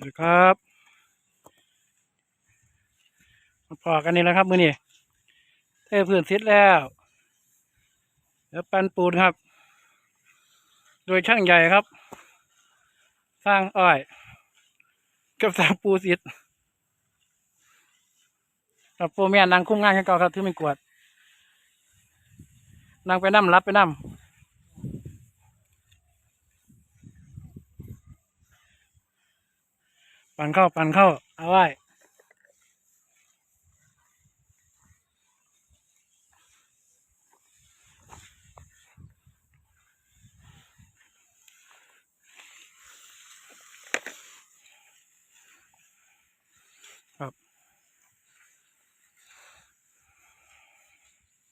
สวัสดีครับมาพอกันนี่แล้วครับ มือนี่เทพื้นเสร็จแล้วแล้วปันปูนครับ โดยช่างใหญ่ครับ สร้างอ้อย กับสร้างปูสิทธิ์กับโฟร์แมนนางคุ้มงานกันเก่าครับ ถือไม่กวดนางไปนั่มรับไปนั่ ปั่นเข้าปั่นเข้า เอาไว้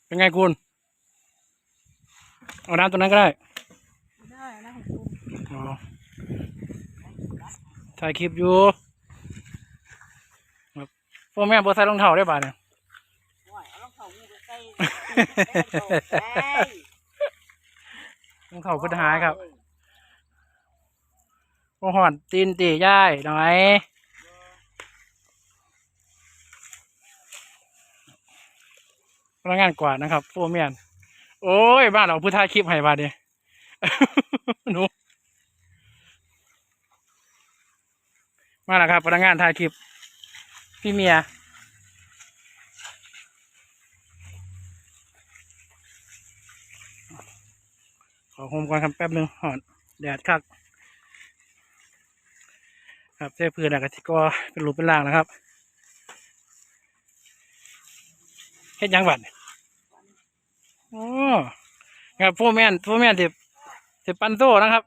เป็นไงคุณ เอาน้ำตัวนั้นก็ได้ ได้นะของคุณอ๋อ ถ่ายคลิปอยู่ครับพวกแม่บอใส่รองเท้าได้ป่ะเนี่ยหวายเอารองเท้างูไปใส่รองเท้าพุทธหายครับพวกหอนตีนตีย่ายหน่อยพนักงานกวาดนะครับพวกแม่นโอ้ย บ้านเราผู้ถ่ายคลิปให้บ้านเนี่ยหนู มาแล้วครับพนักงานถ่ายคลิป พี่เมีย ขอโฮมก่อนครับแป๊บหนึ่งหอนแดดคัก ครับเจ้พื้นอากาศก็เป็นรูปเป็นร่างนะครับเฮ็ดยังบัดเนี่ยโอ้ครับพวกแม่นพวกแม่นสิสิปันโซ่นะครับ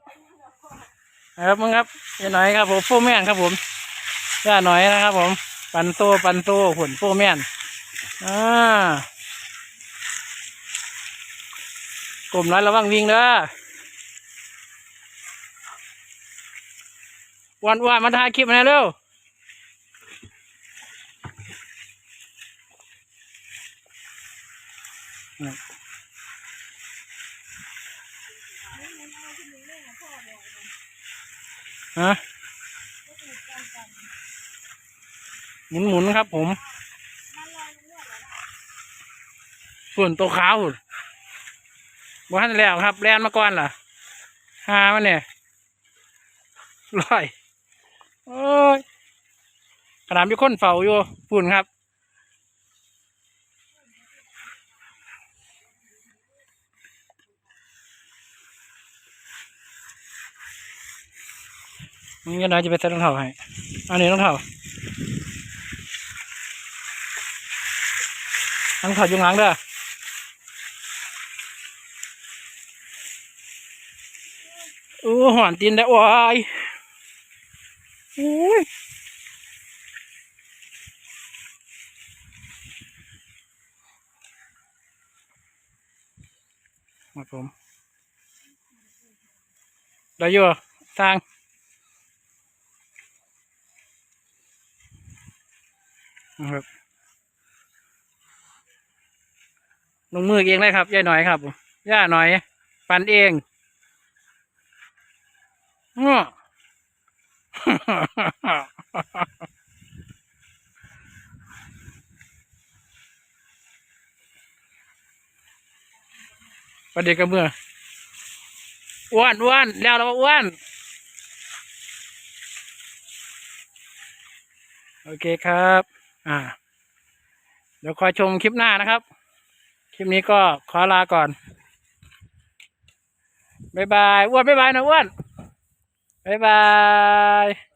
นะครับมึงครับย่าหน่อยครับผมพวแม่นครับผมย่าหน่อยนะครับผม ปันโซ่ปันโซ่ผลพวแม่นอ่ากลมน้อยระวังวิ่งเด้อวันวันมาถ่ายคลิปมาหน่อยเร็ว ฮะหมุนหมุนๆครับ ผม ส่วนตัวขาวหุ่นบ้านแล้วครับแลนมาก่อนล่ะหามันเนี่ยร้อยโอ้ยขนาดมีคนเฝ้าอยู่ปุ่นครับ มึงยังไงจะไปใส่รองเท้าให้อันนี้รองเท้ารองเท้าอยู่หลังเด้อโอ้หอนตีนได้วายโอ้ยครับผมได้อยู่ทาง นะครับลงมือเองเลยครับย่าหน่อยครับย่าหน่อย ปันเองอ้อประเด็กกับเมื่ออ้วนอ้วนแล้วเราอ้วนโอเคครับ อ่า เดี๋ยวคอยชมคลิปหน้านะครับ คลิปนี้ก็ขอลาก่อนบ๊ายบายอ้วนบ๊ายบายนะอ้วนบ๊ายบาย